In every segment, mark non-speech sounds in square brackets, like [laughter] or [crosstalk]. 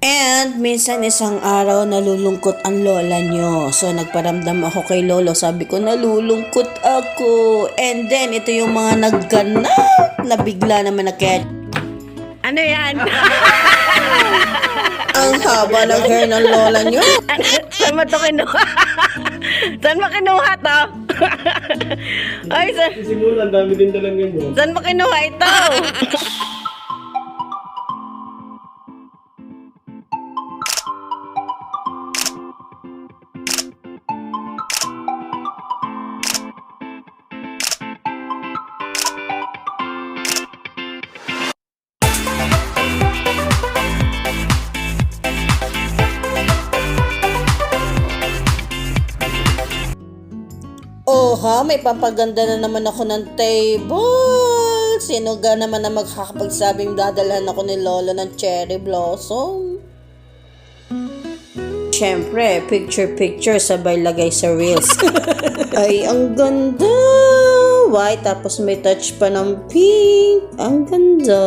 And minsan isang araw nalulungkot ang lola nyo. So nagparamdam ako kay lolo. Sabi ko nalulungkot ako. And then ito yung mga nagganap na bigla naman na kaya Ano yan? [laughs] ang haba ng hair ng lola nyo. saan mo to kinuha? [laughs] saan mo kinuha to? [laughs] Ay, sa, Simula, ang dami din talang ganyan. saan mo kinuha ito? Oh ha, may pampaganda na naman ako ng table. Sino ga naman na magkakapagsabing dadalhan ako ni Lolo ng cherry blossom? Siyempre, picture-picture sabay lagay sa reels. [laughs] Ay, ang ganda! White, tapos may touch pa ng pink. Ang ganda.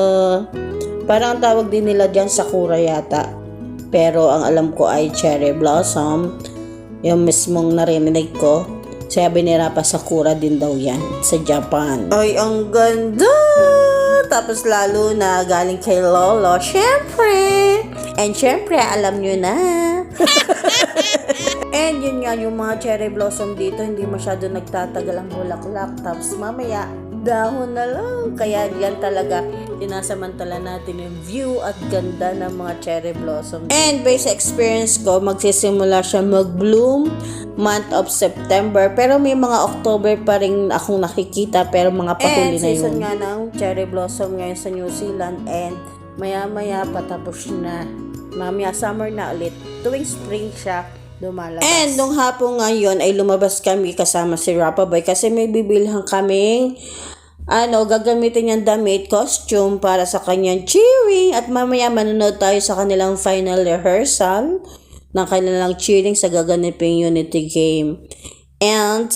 Parang ang tawag din nila dyan sakura yata. Pero ang alam ko ay cherry blossom. Yung mismong narinig ko. Ni Rapa Sakura din daw yan sa Japan. Ay, ang ganda! Tapos lalo na galing kay Lolo, syempre! And syempre, alam nyo na. [laughs] And yun nga, yung mga cherry blossom dito, hindi masyado nagtatagal ang bulaklak. Tapos mamaya, dahon na lang. Kaya yan talaga, tinasamantala natin yung view at ganda ng mga cherry blossom. And based experience ko, magsisimula siya mag-bloom month of September. Pero may mga October pa rin akong nakikita, pero mga patuli na yun. season nga ng cherry blossom ngayon sa New Zealand and maya-maya patapos na. Mamaya summer na ulit. Tuwing spring siya, lumalabas. And nung hapon ngayon ay lumabas kami kasama si Rapa Boy kasi may bibilhan kaming ano, gagamitin niyang damit, costume para sa kanyang cheering at mamaya manonood tayo sa kanilang final rehearsal ng kanilang cheering sa gaganaping Unity Game. And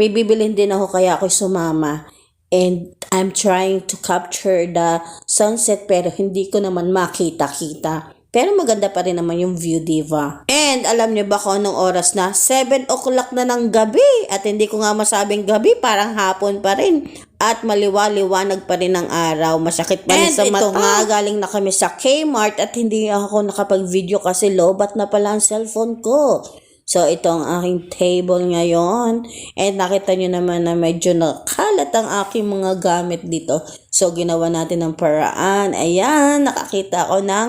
may bibilin din ako kaya ako sumama. And I'm trying to capture the sunset pero hindi ko naman makita-kita. Pero maganda pa rin naman yung view, diva. And alam niyo ba kung anong oras na? 7 o'clock na ng gabi. At hindi ko nga masabing gabi, parang hapon pa rin. At maliwa-liwanag pa rin ang araw. Masakit pa rin And sa ito mata. nga, galing na kami sa Kmart at hindi ako nakapag-video kasi lobat na pala ang cellphone ko. So, ito ang aking table ngayon. And nakita nyo naman na medyo nakalat ang aking mga gamit dito. So, ginawa natin ng paraan. Ayan, nakakita ako ng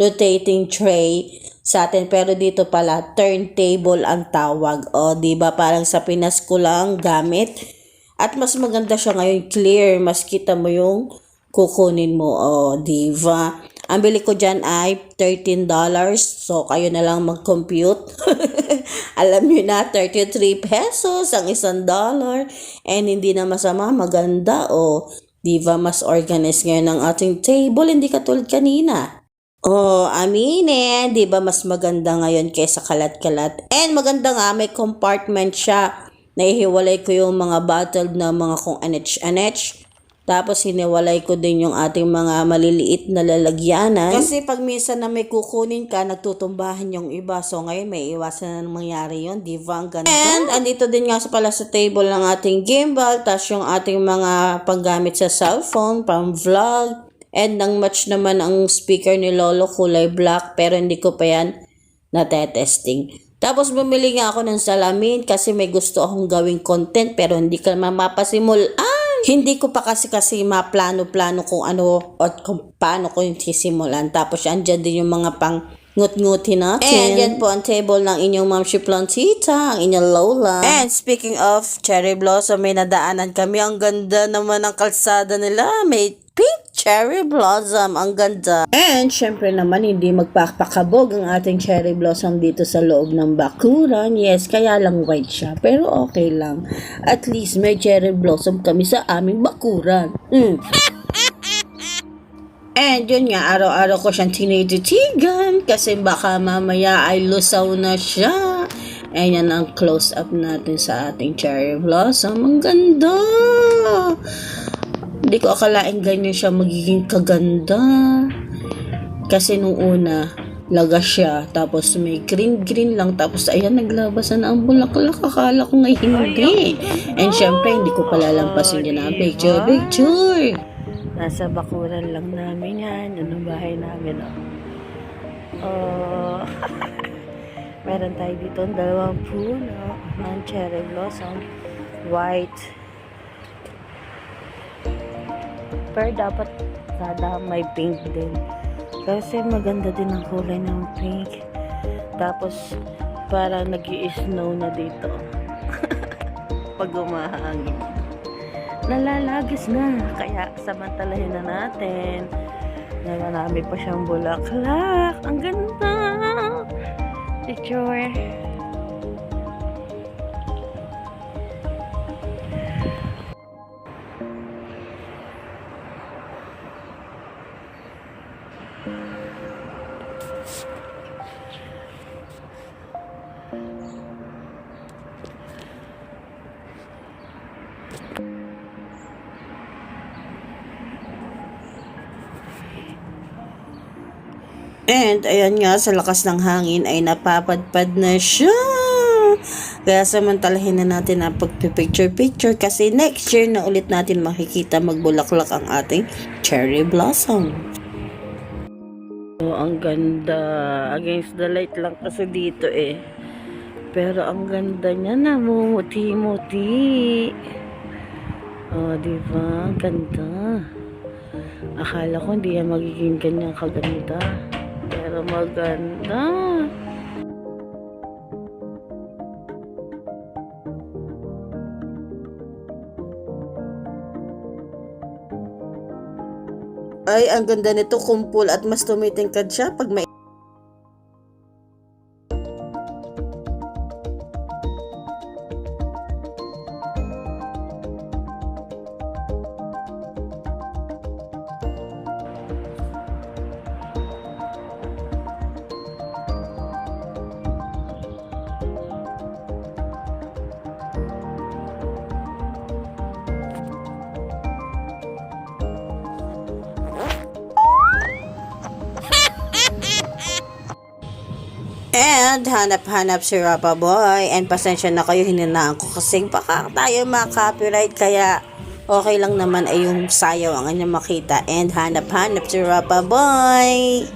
rotating tray sa atin. Pero dito pala, turntable ang tawag. O, di ba Parang sa Pinas ko lang gamit. At mas maganda siya ngayon, clear. Mas kita mo yung kukunin mo. O, diva. Ang bili ko dyan ay $13. So, kayo na lang mag-compute. [laughs] Alam nyo na, 33 pesos ang isang dollar. And hindi na masama, maganda. O, diva, mas organized ngayon ang ating table. Hindi katulad kanina. Oh, aminin, 'di ba mas maganda ngayon kaysa kalat-kalat. And maganda nga may compartment siya. Naihiwalay ko yung mga bottled na mga kung anech-anech. Tapos hiniwalay ko din yung ating mga maliliit na lalagyanan. Kasi pag minsan na may kukunin ka, nagtutumbahan yung iba. So ngayon may iwasan na mangyari yun. Di ba ang ganda? And andito din nga sa pala sa table ng ating gimbal. Tapos yung ating mga panggamit sa cellphone, pang vlog. And nang match naman ang speaker ni Lolo kulay black pero hindi ko pa yan natetesting. Tapos bumili nga ako ng salamin kasi may gusto akong gawing content pero hindi ka naman mapasimulan. Hindi ko pa kasi kasi maplano-plano kung ano at kung paano ko yung sisimulan. Tapos andyan din yung mga pang ngut-nguti natin. And yan po ang table ng inyong Ma'am Plantita, ang inyong Lola. And speaking of cherry blossom, may nadaanan kami. Ang ganda naman ng kalsada nila. May pink cherry blossom. Ang ganda. And syempre naman, hindi magpapakabog ang ating cherry blossom dito sa loob ng bakuran. Yes, kaya lang white siya. Pero okay lang. At least may cherry blossom kami sa aming bakuran. Mm. [laughs] And yun nga, araw-araw ko siyang tinititigan kasi baka mamaya ay lusaw na siya. Ayan ang close-up natin sa ating cherry blossom. Ang ganda! Hindi ko akalain ganyan siya magiging kaganda. Kasi nung una, laga siya. Tapos may green-green lang. Tapos ayan, naglabasan na ang bulaklak. Akala ko nga hindi. And syempre, hindi ko palalampasin yun ang picture. Picture! Nasa bakuran lang namin yan. Yan ang bahay namin, oh. Oh. [laughs] Meron tayo dito ang dalawang puno ng cherry blossom. White. Pero dapat sada may pink din. Kasi maganda din ang kulay ng pink. Tapos, parang nag snow na dito. [laughs] Pag umahangin nalalagis na. Kaya samantalahin na natin. Na marami pa siyang bulaklak. Ang ganda! Picture. And ayan nga, sa lakas ng hangin ay napapadpad na siya. Kaya samantalahin na natin ang pagpipicture-picture kasi next year na ulit natin makikita magbulaklak ang ating cherry blossom. Oh, ang ganda. Against the light lang kasi dito eh. Pero ang ganda niya na, mumuti-muti. Oh, di ba? Ganda. Akala ko hindi yan magiging ganyan kaganda. Pero maganda. Ay, ang ganda nito kumpul at mas tumitingkad siya pag may And hanap-hanap si Rapa Boy. And pasensya na kayo, hininaan ko kasi baka tayo ma-copyright. Kaya okay lang naman ay yung sayaw ang kanya makita. And hanap-hanap si Rapa Boy.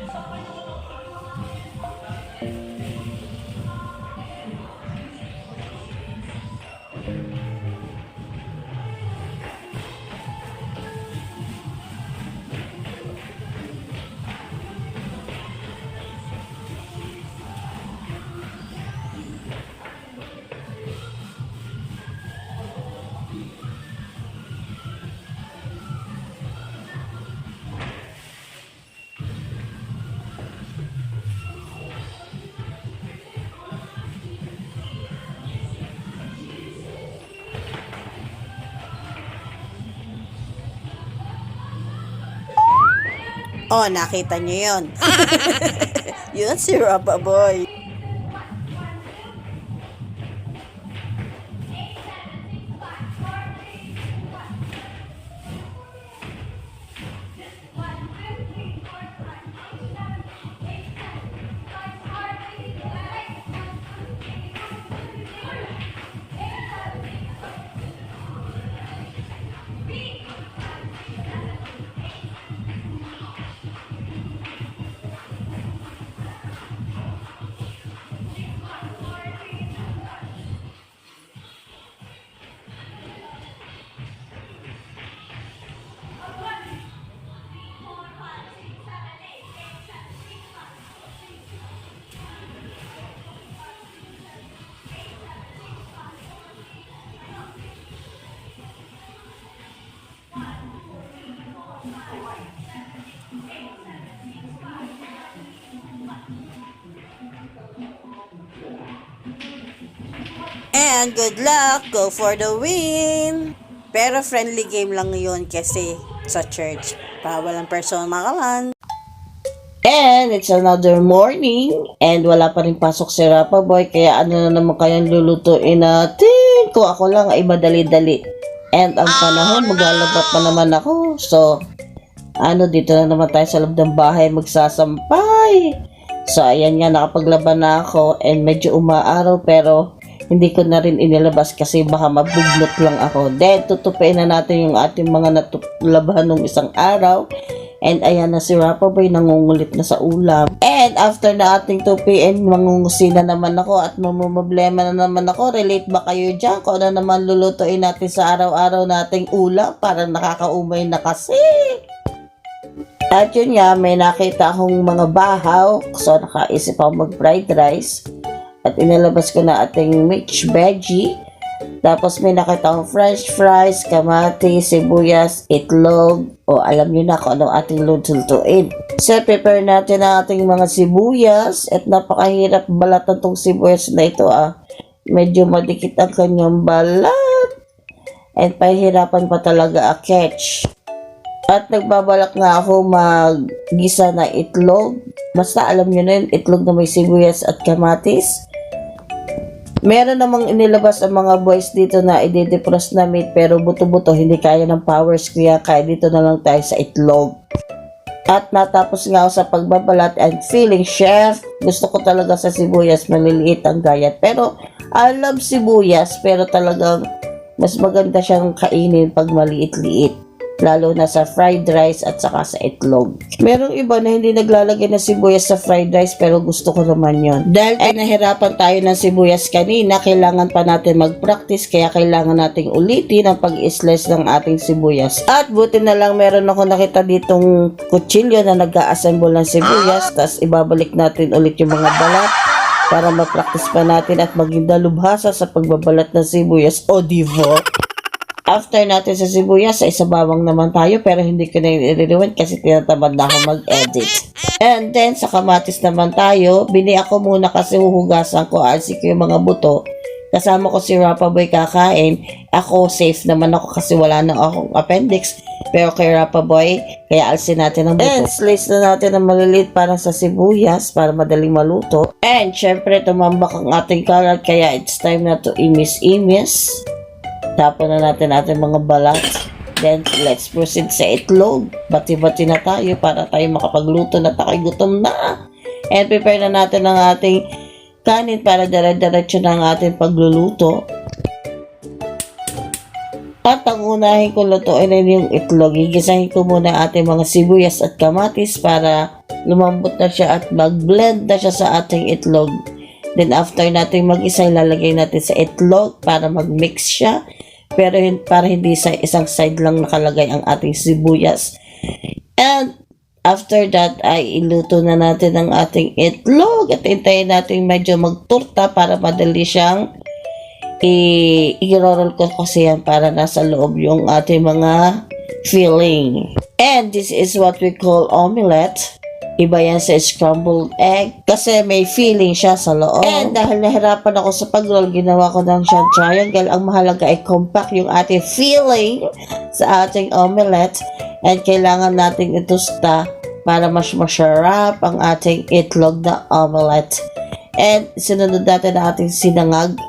Oh, nakita niyo yun. [laughs] yun si Rapa Boy. And good luck, go for the win! Pero friendly game lang yun kasi sa church. Bawal ang personalan. And it's another morning and wala pa rin pasok si Rapa Boy kaya ano na naman kayang lulutuin natin kung ako lang ay madali-dali. And ang panahon maglalabat pa naman ako. So, ano dito na naman tayo sa loob ng bahay magsasampay. So, ayan nga, nakapaglaban na ako and medyo umaaraw pero hindi ko na rin inilabas kasi baka mabugnot lang ako. Then, tutupiin na natin yung ating mga natulabahan nung isang araw. And ayan na si Rapa Boy nangungulit na sa ulam. And after na ating tupiin, mangungusi na naman ako at mamumblema na naman ako. Relate ba kayo dyan? Kung ano naman lulutuin natin sa araw-araw nating ulam? Parang nakakaumay na kasi. At yun nga, may nakita akong mga bahaw. So, nakaisip ako mag-fried rice. At inilabas ko na ating mixed veggie. Tapos may nakita akong french fries, kamati, sibuyas, itlog. O alam niyo na kung anong ating lutuin. So, prepare natin ang ating mga sibuyas. At napakahirap balatan tong sibuyas na ito ah. Medyo madikit ang kanyang balat. And pahirapan pa talaga a catch. At nagbabalak nga ako maggisa na itlog. Basta alam nyo na yun, itlog na may sibuyas at kamatis. Meron namang inilabas ang mga boys dito na i-defrost na meat pero buto-buto hindi kaya ng powers kaya kaya dito na lang tayo sa itlog. At natapos nga ako sa pagbabalat and feeling chef. Gusto ko talaga sa sibuyas maliliit ang gayat. Pero I love sibuyas pero talagang mas maganda siyang kainin pag maliit-liit lalo na sa fried rice at saka sa itlog. Merong iba na hindi naglalagay ng sibuyas sa fried rice pero gusto ko naman yon. Dahil pinahirapan tayo ng sibuyas kanina, kailangan pa natin mag-practice kaya kailangan nating ulitin ang pag-slice ng ating sibuyas. At buti na lang meron ako nakita ditong kutsilyo na nag-assemble ng sibuyas tapos ibabalik natin ulit yung mga balat para ma-practice pa natin at maging dalubhasa sa pagbabalat ng sibuyas o divo. After natin sa sibuyas, sa isabawang naman tayo pero hindi ko na i-rewind kasi tinatamad na ako mag-edit. And then sa kamatis naman tayo, bini ako muna kasi huhugasan ko, alsi ko yung mga buto. Kasama ko si Rapa Boy kakain. Ako safe naman ako kasi wala na akong appendix. Pero kay Rapa Boy, kaya alsin natin ang buto. And slice na natin ng maliliit para sa sibuyas para madaling maluto. And syempre tumambak ang ating kalat kaya it's time na to imis-imis. Tapon na natin ating mga balat. Then, let's proceed sa itlog. Bati-bati na tayo para tayo makapagluto na tayo gutom na. And prepare na natin ang ating kanin para dire-diretso na ang ating pagluluto. At ang unahin ko lutuin ay yung itlog. Gigisahin ko muna ating mga sibuyas at kamatis para lumambot na siya at mag-blend na siya sa ating itlog. Then after natin mag-isa, ilalagay natin sa itlog para mag-mix siya. Pero para hindi sa isang side lang nakalagay ang ating sibuyas. And after that ay iluto na natin ang ating itlog at hintayin natin medyo magturta para madali siyang i-roll ko kasi yan para nasa loob yung ating mga filling. And this is what we call omelette. Iba yan sa scrambled egg kasi may feeling siya sa loob. And dahil nahirapan ako sa pag-roll, ginawa ko ng siyang triangle. Ang mahalaga ay compact yung ating feeling sa ating omelette. And kailangan natin itusta para mas masarap ang ating itlog na omelette. And sinunod natin ang ating sinangag.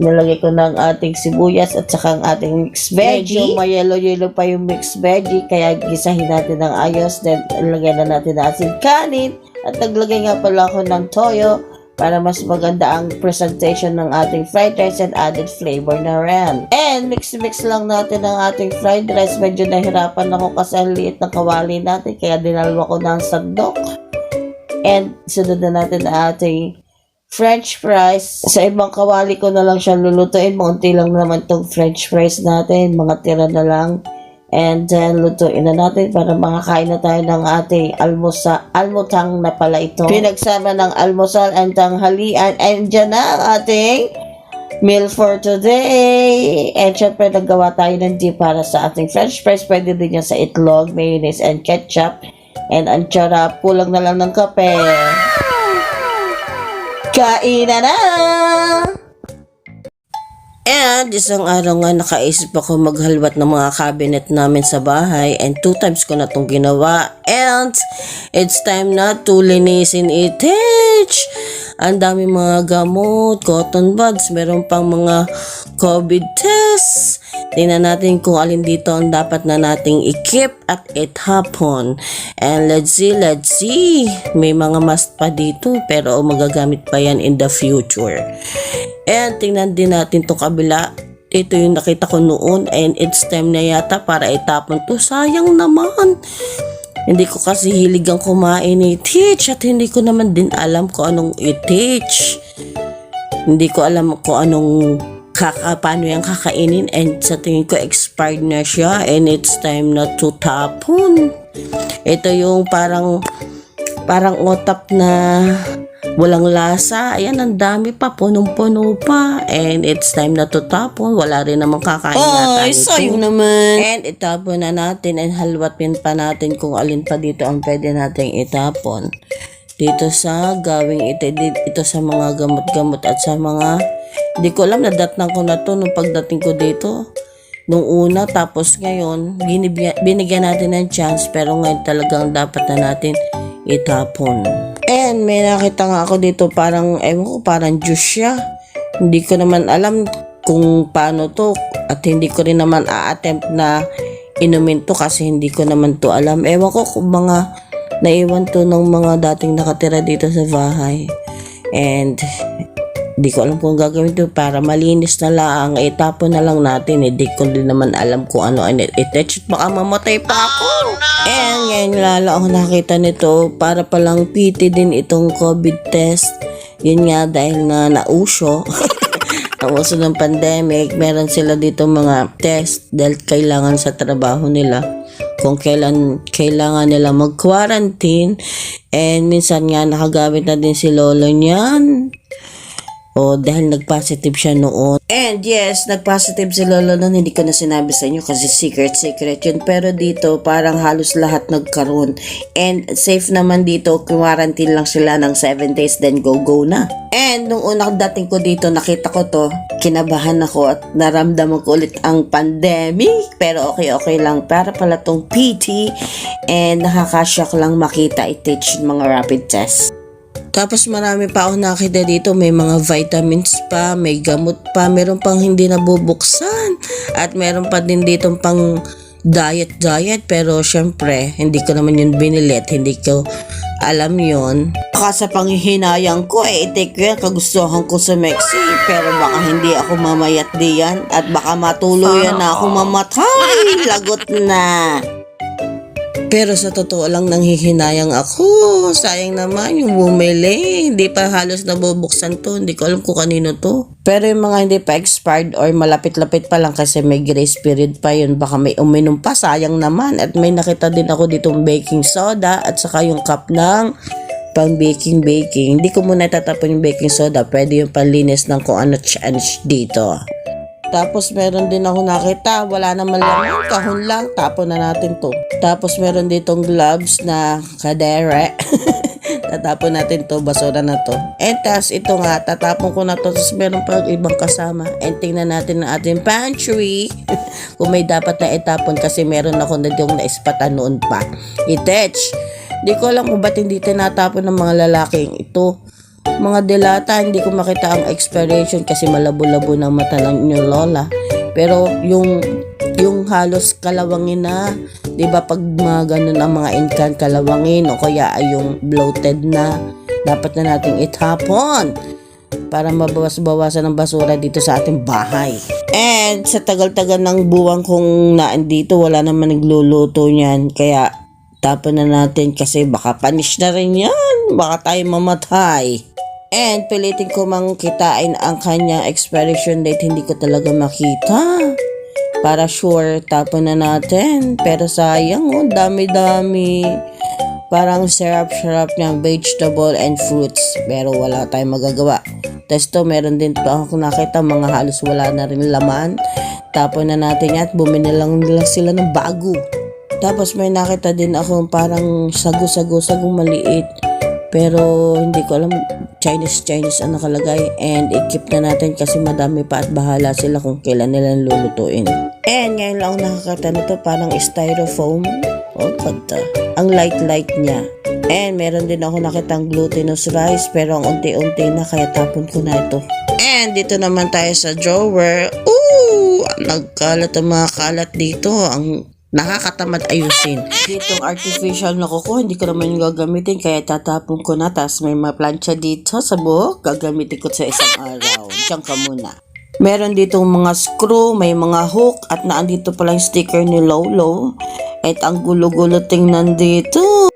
Nilagay ko ng ating sibuyas at saka ang ating mixed veggie. Medyo mayelo-yelo pa yung mixed veggie kaya gisahin natin ng ayos. Then ilagay na natin ang ating kanin. At naglagay nga pala ako ng toyo para mas maganda ang presentation ng ating fried rice and added flavor na rin. And mix-mix lang natin ang ating fried rice. Medyo nahirapan ako kasi ang liit ng kawali natin kaya dinalwa ko ng sandok. And sunod na natin ang ating French fries. Sa ibang kawali ko na lang siya lulutuin. Maunti lang naman tong French fries natin. Mga tira na lang. And then, lutuin na natin para makakain na tayo ng ating almusa, almutang na pala ito. Pinagsama ng almusal and tanghalian. And dyan na ang ating meal for today. And syempre, naggawa tayo ng dip para sa ating french fries. Pwede din yan sa itlog, mayonnaise, and ketchup. And ang tsara, kulang na lang ng kape. Kainan na! And isang araw nga nakaisip ako maghalwat ng mga cabinet namin sa bahay and two times ko na itong ginawa and it's time na to linisin itich. Ang dami mga gamot, cotton buds, meron pang mga COVID tests. Tingnan natin kung alin dito ang dapat na nating i-keep at itapon. And let's see, let's see. May mga must pa dito pero magagamit pa yan in the future. And tingnan din natin tong kabila. Ito yung nakita ko noon and it's time na yata para itapon to. Sayang naman. Hindi ko kasi hilig ang kumain ni Teach at hindi ko naman din alam kung anong i-teach. Hindi ko alam kung anong kaka, paano yung kakainin and sa tingin ko expired na siya and it's time na to tapon. Ito yung parang parang otap na walang lasa. Ayan, ang dami pa. Punong-puno pa. And it's time na to tapon. Wala rin namang kakain na tayo. sayang naman. And itapon na natin and halwatin pa natin kung alin pa dito ang pwede nating itapon. Dito sa gawing ito, ito sa mga gamot-gamot at sa mga hindi ko alam, nadatnan ko na to nung pagdating ko dito. Nung una, tapos ngayon, binigyan natin ng chance, pero ngayon talagang dapat na natin itapon. And may nakita nga ako dito parang, ewan ko, parang juice siya. Hindi ko naman alam kung paano to at hindi ko rin naman a-attempt na inumin to kasi hindi ko naman to alam. Ewan ko kung mga naiwan to ng mga dating nakatira dito sa bahay. And hindi ko alam kung gagawin to para malinis na lang. Itapon na lang natin. Hindi ko din naman alam kung ano ang itech. Baka mamatay pa ako. And ngayon lala ako nakita nito. Para palang PT din itong COVID test. Yun nga dahil na nauso. [laughs] ang uso ng pandemic, meron sila dito mga test dahil kailangan sa trabaho nila kung kailan kailangan nila mag-quarantine and minsan nga nakagamit na din si lolo niyan o dahil nag-positive siya noon. And yes, nag-positive si Lolo noon. Hindi ko na sinabi sa inyo kasi secret, secret yun. Pero dito, parang halos lahat nagkaroon. And safe naman dito, quarantine lang sila ng 7 days, then go, go na. And nung unang dating ko dito, nakita ko to, kinabahan ako at naramdaman ko ulit ang pandemic. Pero okay, okay lang. Para pala tong PT and nakakashock lang makita i-teach mga rapid tests. Tapos marami pa ako nakita dito, may mga vitamins pa, may gamot pa, meron pang hindi nabubuksan. At meron pa din dito pang diet diet. Pero syempre hindi ko naman yun binili at hindi ko alam yon baka sa panghihinayang ko eh i-take ko yan kagustuhan ko sa Mexi. Pero baka hindi ako mamayat diyan. At baka matuluyan na ako mamatay. Lagot na pero sa totoo lang nanghihinayang ako. Sayang naman yung bumili. Hindi pa halos nabubuksan to. Hindi ko alam kung kanino to. Pero yung mga hindi pa expired or malapit-lapit pa lang kasi may grace period pa yun. Baka may uminom pa. Sayang naman. At may nakita din ako ditong baking soda at saka yung cup ng pang baking baking. Hindi ko muna tatapon yung baking soda. Pwede yung panlinis ng kung ano change dito. Tapos meron din ako nakita, wala naman laman, kahon lang, tapon na natin to. Tapos meron ditong gloves na kadere. [laughs] tatapon natin to, basura na to. And tas ito nga, tatapon ko na to, tapos meron pa ibang kasama. And tingnan natin ang ating pantry. [laughs] Kung may dapat na itapon kasi meron ako na yung naispatan noon pa. Itech. Di ko alam kung ba't hindi tinatapon ng mga lalaking ito mga delata, hindi ko makita ang expiration kasi malabo-labo ng mata ng inyong lola. Pero yung yung halos kalawangin na, 'di ba pag mga ganun ang mga inkan kalawangin o kaya ay yung bloated na, dapat na nating itapon para mabawas-bawasan ng basura dito sa ating bahay. And sa tagal-tagal ng buwang kong naandito, wala naman nagluluto niyan. Kaya tapon na natin kasi baka panish na rin yan. Baka tayo mamatay. And pilitin ko mang kitain ang kanyang expiration date, hindi ko talaga makita. Para sure, tapon na natin. Pero sayang, oh, dami-dami. Parang syrup-syrup ng vegetable and fruits. Pero wala tayong magagawa. Tapos to, meron din to ako nakita, mga halos wala na rin laman. Tapon na natin yan bumili lang nila sila ng bago. Tapos may nakita din ako parang sago-sago, sagong maliit. Pero hindi ko alam Chinese Chinese ang nakalagay and i-keep na natin kasi madami pa at bahala sila kung kailan nila lulutuin. And ngayon lang ako nakakata nito parang styrofoam. Oh, ganda. Ang light-light niya. And meron din ako nakitang glutinous rice pero ang unti-unti na kaya tapon ko na ito. And dito naman tayo sa drawer. Ooh! Nagkalat ang mga kalat dito. Ang nakakatamad ayusin. Ditong artificial na kuko, hindi ko naman yung gagamitin kaya tatapon ko na. Tapos may mga plancha dito sa buhok. Gagamitin ko sa isang araw. Diyan ka muna. Meron ditong mga screw, may mga hook, at naandito pala yung sticker ni Lolo. At ang gulo-gulo tingnan dito.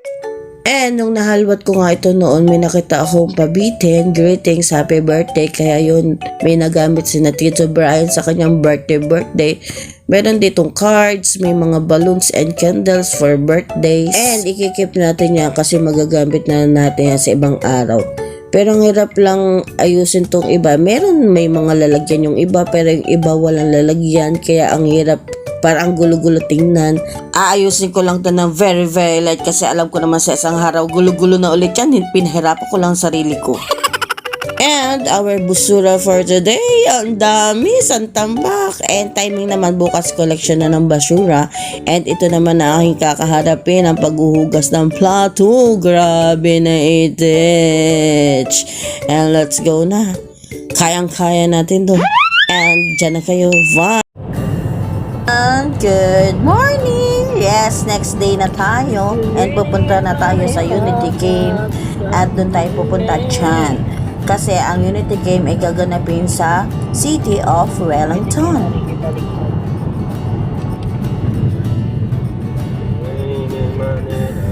And nung nahalwat ko nga ito noon, may nakita akong pabitin, greetings, happy birthday. Kaya yun, may nagamit si na Brian sa kanyang birthday birthday. Meron ditong cards, may mga balloons and candles for birthdays. And ikikip natin yan kasi magagamit na natin yan sa ibang araw. Pero ang hirap lang ayusin tong iba. Meron may mga lalagyan yung iba pero yung iba walang lalagyan. Kaya ang hirap parang ang gulo-gulo tingnan. Aayusin ko lang to ng very very light kasi alam ko naman sa isang araw gulo-gulo na ulit yan. Pinahirapan ko lang ang sarili ko. And our busura for today, ang dami, santambak. And timing naman bukas collection na ng basura. And ito naman na aking kakaharapin ang paghuhugas ng plato. Grabe na itich. And let's go na. Kayang-kaya natin to. And dyan na kayo. Bye. And good morning! Yes, next day na tayo. And pupunta na tayo sa Unity Game. At doon tayo pupunta dyan. Kasi ang Unity Game ay gaganapin sa City of Wellington. Lamig.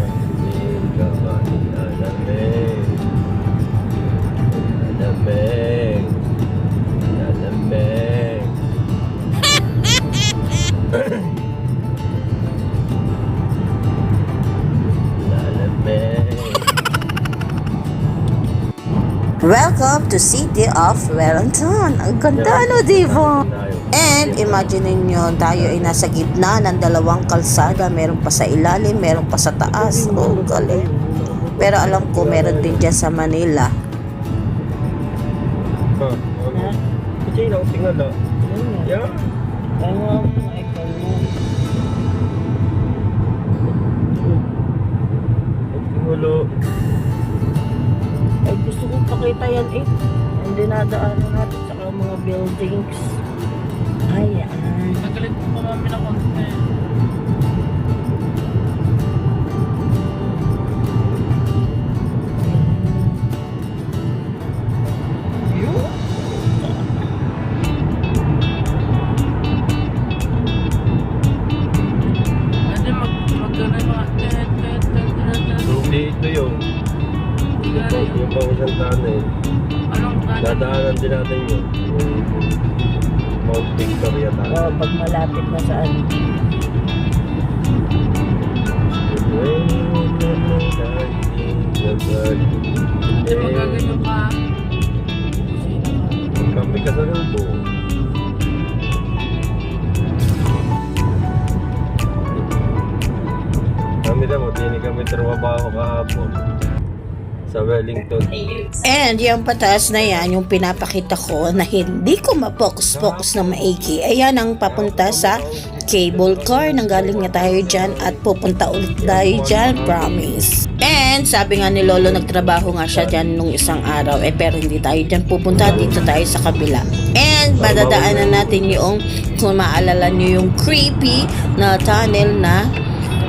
Welcome to City of Wellington. Ang ganda no, diba? And imagine ninyo, tayo ay nasa gitna ng dalawang kalsada. Meron pa sa ilalim, meron pa sa taas. Oh, galing. Pero alam ko, meron din dyan sa Manila. Kasi na tingnan na. Yeah. Kaya nga mo ikaw mo. Tingulo. Ay, gusto kong pakita yan eh. Ang dinadaanan natin sa mga buildings. Ayan. Nagalit po kami ng konti. Hindi magaganyan ka. Kami ka sa lubo. Kami mo, hindi kami trabaho kahapon. Sa Wellington. And yung pataas na yan, yung pinapakita ko na hindi ko mapokus-pokus na maigi. Ayan ang papunta sa cable car. Nanggaling na tayo dyan at pupunta ulit tayo dyan, promise. And sabi nga ni Lolo, nagtrabaho nga siya dyan nung isang araw. Eh pero hindi tayo dyan pupunta, dito tayo sa kabila. And madadaanan natin yung, kung maalala nyo yung creepy na tunnel na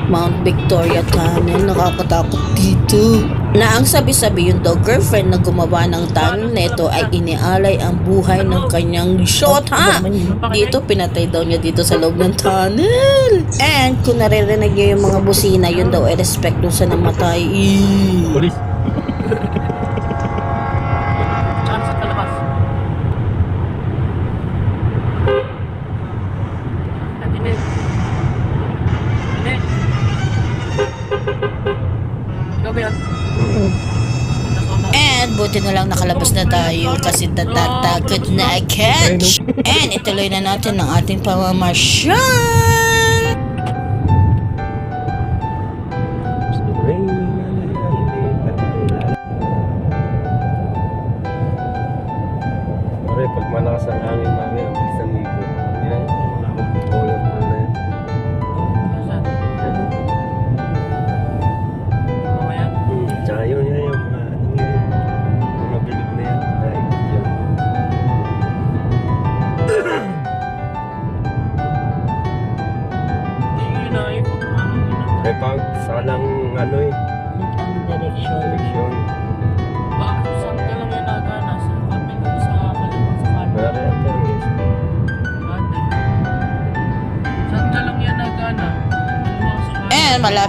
Mount Victoria Tunnel. Nakakatakot dito. Na ang sabi-sabi yung daw girlfriend na gumawa ng tunnel nito ay inialay ang buhay ng kanyang shota. Dito, pinatay daw niya dito sa loob ng tunnel. And kung naririnig niyo yung mga busina, yun daw ay respect sa namatay. Eee. Polis. Tsaka sa palabas. Atinig. Atinig. Ikaw ba yun? And buti na lang nakalabas tayo kasi tatatakot na catch. And ituloy na natin ang ating pamamasyal.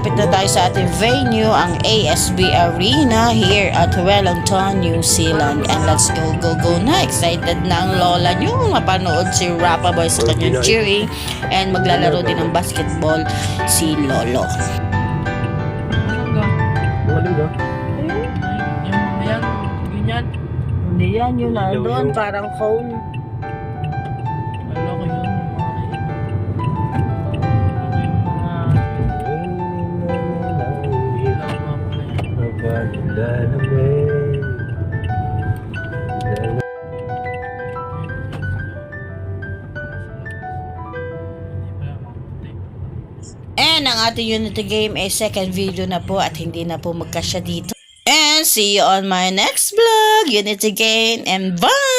Malapit na tayo sa ating venue, ang ASB Arena here at Wellington, New Zealand. And let's go, go, go na. Excited na ang lola nyo mapanood si Rappa Boy sa kanyang cheering and maglalaro din ng basketball si Lolo. Hindi yan, yun na doon, parang cone. And ang ating Unity game ay second video na po at hindi na po magkasya dito. And see you on my next vlog, Unity game, and bye!